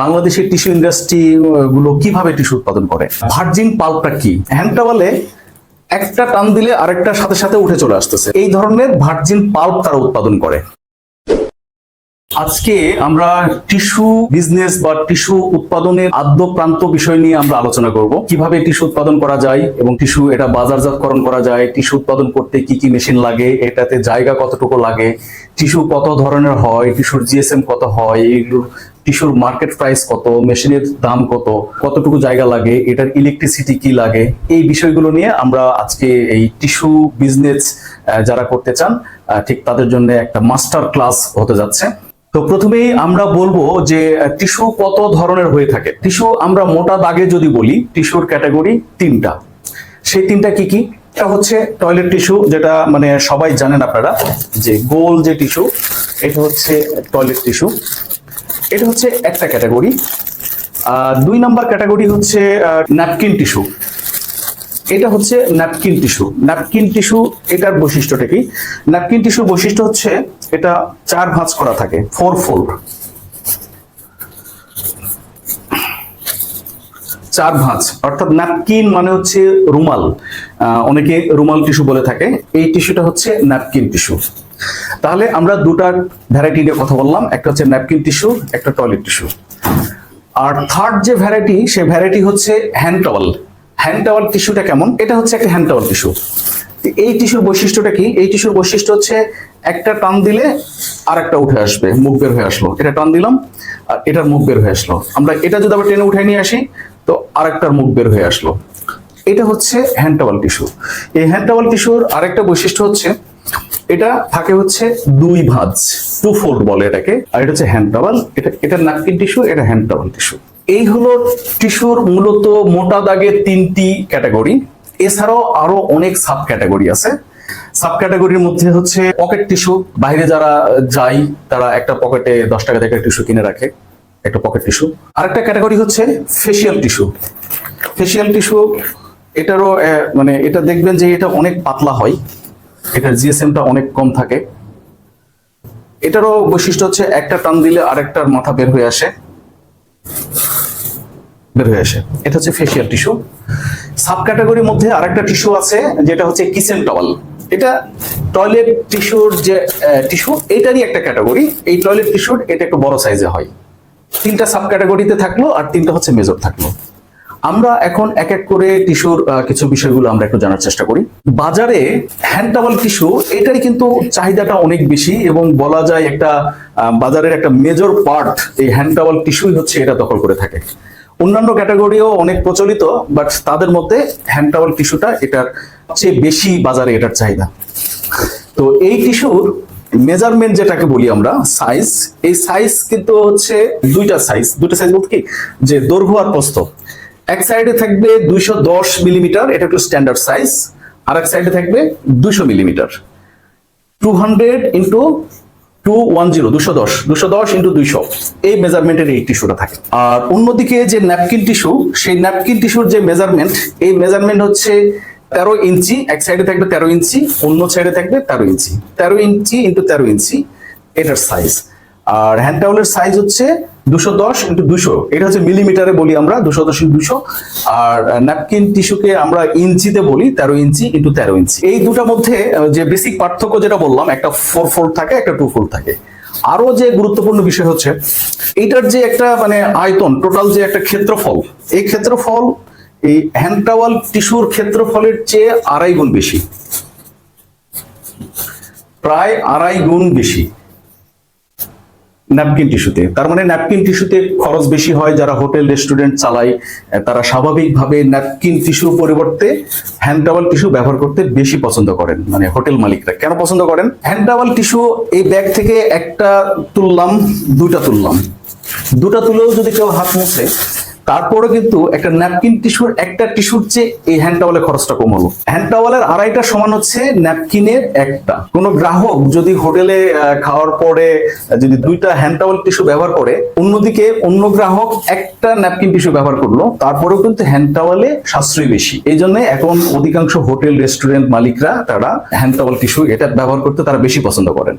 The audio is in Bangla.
বাংলাদেশের টিস্যু ইন্ডাস্ট্রি গুলো কীভাবে টিস্যু উৎপাদন করে? ভার্জিন পাল্পটা কি? হ্যান্ড টাওয়ালে একটা টান দিলে আরেকটার সাথে সাথে উঠে চলে আসতেছে। এই ধরনের ভার্জিন পাল্প তারা উৎপাদন করে। আজকে আমরা টিস্যু বিজনেস বা টিস্যু উৎপাদনের আদ্য প্রান্ত বিষয় নিয়ে আমরা আলোচনা করব। কীভাবে টিস্যু উৎপাদন করা যায় এবং টিস্যু এটা বাজারজাতকরণ করা যায় টিস্যু উৎপাদন করতে কি কি মেশিন লাগে, এটাতে জায়গা কতটুকু লাগে টিস্যু কত ধরনের হয় টিস্যুর জিএসএম কত হয় এগুলো টিস্যুর মার্কেট প্রাইস কত, মেশিনের দাম কত, কতটুকু জায়গা লাগে, এটার ইলেকট্রিসিটি কি লাগে, এই বিষয়গুলো নিয়ে আমরা আজকে এই টিস্যু বিজনেস যারা করতে চান ঠিক তাদের জন্য একটা মাস্টার ক্লাস হতে যাচ্ছে। তো প্রথমেই আমরা বলব যে টিস্যু কত ধরনের হয়ে থাকে? টিস্যু আমরা মোটা দাগে যদি বলি, টিস্যুর ক্যাটাগরি তিনটা। সেই তিনটা কি কি? এটা হচ্ছে টয়লেট টিস্যু যেটা মানে সবাই জানেন আপনারা, যে গোল যে টিস্যু, এটা হচ্ছে টয়লেট টিস্যু এটা হচ্ছে একটা ক্যাটাগরি। দুই নম্বর ক্যাটাগরি হচ্ছে ন্যাপকিন টিস্যু। এটা হচ্ছে ন্যাপকিন টিস্যু। ন্যাপকিন টিস্যু, এটার বৈশিষ্ট্যটা কি? ন্যাপকিন টিস্যুর বৈশিষ্ট্য হচ্ছে, এটা চার ভাঁজ করা থাকে ফোর ফোল্ড চার ভাঁজ, অর্থাৎ ন্যাপকিন মানে হচ্ছে রুমাল। অনেকে রুমাল টিস্যু বলে থাকে। এই টিস্যুটা হচ্ছে ন্যাপকিন টিস্যু। তাহলে আমরা দুটা ভ্যারাইটি নিয়ে কথা বললাম। একটা হচ্ছে ন্যাপকিন টিস্যু, একটা টয়লেট টিস্যু। আর থার্ড যে ভ্যারাইটি সে ভ্যারাইটি হচ্ছে হ্যান্ড টাওয়াল হ্যান্ড টাওয়াল টিস্যুটা কেমন? এটা হচ্ছে একটা হ্যান্ড টাওয়াল টিস্যু। এই টিস্যুর বৈশিষ্ট্যটা কি? এই টিস্যুর বৈশিষ্ট্য হচ্ছে একটা টান দিলে আর একটা উঠে আসবে, মুখ বের হয়ে আসলো। এটা টান দিলাম, আর এটার মুখ বের হয়ে আসলো। আমরা এটা যদি আবার টেনে উঠে নিয়ে আসি তো আরেকটার মুখ বের হয়ে আসলো। এটা হচ্ছে হ্যান্ড টাওয়াল টিস্যু এই হ্যান্ড টাওয়াল টিস্যুর আরেকটা বৈশিষ্ট্য হচ্ছে, এটা থাকে হচ্ছে দুই ভাঁজ টু ফোল্ড বলে এটাকে, আর এটা হচ্ছে হ্যান্ড টাওয়াল এটা এটা ন্যাপকিন টিস্যু এটা হ্যান্ড টাওয়াল টিস্যু এই হলো টিস্যুর মূলত মোটা দাগের তিনটি ক্যাটাগরি এছাড়াও আরও অনেক সাব ক্যাটাগরি আছে। সাব ক্যাটাগরির মধ্যে হচ্ছে পকেট টিস্যু বাইরে যারা যায়, তারা একটা পকেটে দশ টাকা থেকে টিস্যু কিনে রাখে। একটা পকেট টিস্যু আরেকটা ক্যাটাগরি হচ্ছে ফেসিয়াল টিস্যু ফেসিয়াল টিস্যু এটারও মানে এটা দেখবেন যে এটা অনেক পাতলা হয়। এটার জিএসএমটা অনেক কম থাকে। এটারও বৈশিষ্ট্য হচ্ছে একটা টান দিলে আরেকটার মাথা বের হয়ে আসে। বের হয়ে আসে। এটা হচ্ছে ফেসিয়াল টিস্যু সাব ক্যাটাগরির মধ্যে আরেকটা টিস্যু আছে, যেটা হচ্ছে কিচেন টাওয়াল এটা টয়লেট টিস্যুর যে টিস্যু এটারই একটা ক্যাটাগরি এই টয়লেট টিস্যুর এটা একটু বড় সাইজে হয়। তিনটা সাব ক্যাটাগরিতে থাকল আর তিনটা হচ্ছে মেজর থাকল। আমরা এখন এক এক করে টিস্যুর কিছু বিষয়গুলো আমরা একটু জানার চেষ্টা করি। বাজারে হ্যান্ড টাওয়াল টিস্যু এটাই কিন্তু চাহিদাটা অনেক বেশি এবং বলা যায় একটা বাজারের একটা মেজর পার্ট এই হ্যান্ড টাওয়াল টিস্যুই হচ্ছে এটা দখল করে থাকে। অন্যান্য ক্যাটাগরিও অনেক প্রচলিত বাট তাদের মধ্যে হ্যান্ড টাওয়াল টিস্যুটা এটার চেয়ে বেশি বাজারে এটার চাহিদা। তো এই টিস্যুর মেজারমেন্ট যেটাকে বলি আমরা সাইজ এই সাইজ কিন্তু হচ্ছে দুইটা সাইজ দুইটা সাইজ বলতে কি? যে দৈর্ঘ্য আর প্রস্থ। এক সাইডে থাকবে দুইশো দশ মিলিমিটার এটা একটু স্ট্যান্ডার্ড সাইজ আর এক সাইডে থাকবে দুইশো millimetre two hundred into two one zero দুশো দশ দুশো দশ ইন্টু দুইশো। এই মেজারমেন্টের এই টিস্যুটা থাকে। আর অন্যদিকে যে ন্যাপকিন টিস্যু সেই ন্যাপকিন টিস্যুর যে মেজারমেন্ট এই মেজারমেন্ট হচ্ছে তেরো ইঞ্চি, এক সাইডে থাকবে তেরো ইঞ্চি, অন্য সাইডে থাকবে তেরো ইঞ্চি। তেরো ইঞ্চি ইন্টু তেরো ইঞ্চি, এটার সাইজ আর হ্যান্ড টাউলের সাইজ হচ্ছে দুশো দশ ইন্টু দুশো। এটা হচ্ছে মিলিমিটারে বলি আমরা, দুশো দশ ইন্টু দুশো। আর ন্যাপকিন টিস্যুকে আমরা ইঞ্চিতে বলি, তেরো ইঞ্চি ইন্টু তেরো ইঞ্চি। এই দুটার মধ্যে যে বেসিক পার্থক্য যেটা বললাম, একটা ফোর ফোল্ড থাকে, একটা টু ফোল্ড থাকে। আরও যে গুরুত্বপূর্ণ বিষয় হচ্ছে, এইটার যে একটা মানে আয়তন টোটাল যে একটা ক্ষেত্রফল, এই ক্ষেত্রফল এই হ্যান্ড টাওয়াল টিস্যুর ক্ষেত্রফলের চেয়ে আড়াই গুণ বেশি। প্রায় আড়াই গুণ বেশি ন্যাপকিন টিস্যুতে তার মানে ন্যাপকিন টিস্যুতে খরচ বেশি হয় যারা হোটেল, রেস্টুরেন্ট চালায় তারা স্বাভাবিকভাবে ন্যাপকিন টিস্যুর পরিবর্তে হ্যান্ড টাওয়াল টিস্যু ব্যবহার করতে বেশি পছন্দ করেন মানে হোটেল মালিকরা। কেন পছন্দ করেন? হ্যান্ড টাওয়াল টিস্যু এই ব্যাগ থেকে একটা তুললাম দুটা তুললাম। দুটা তুলেও যদি কেউ হাত মুছে তারপরে কিন্তু একটা ন্যাপকিন টিস্যুর একটা টিস্যুর চেয়ে এই হ্যান্ড টাওয়ালের খরচটা কম হলো হ্যান্ড টাওয়ালের আড়াইটা সমান হচ্ছে ন্যাপকিনের একটা। কোনো গ্রাহক যদি হোটেলে খাওয়ার পরে যদি দুইটা হ্যান্ড টাওয়াল টিস্যু ব্যবহার করে, অন্যদিকে অন্য গ্রাহক একটা ন্যাপকিন টিস্যু ব্যবহার করল, তারপরেও কিন্তু হ্যান্ড টাওয়ালে সাশ্রয় বেশি। এই জন্য এখন অধিকাংশ হোটেল, রেস্টুরেন্ট মালিকরা তারা হ্যান্ড টাওয়াল টিস্যু এটা ব্যবহার করতে তারা বেশি পছন্দ করেন।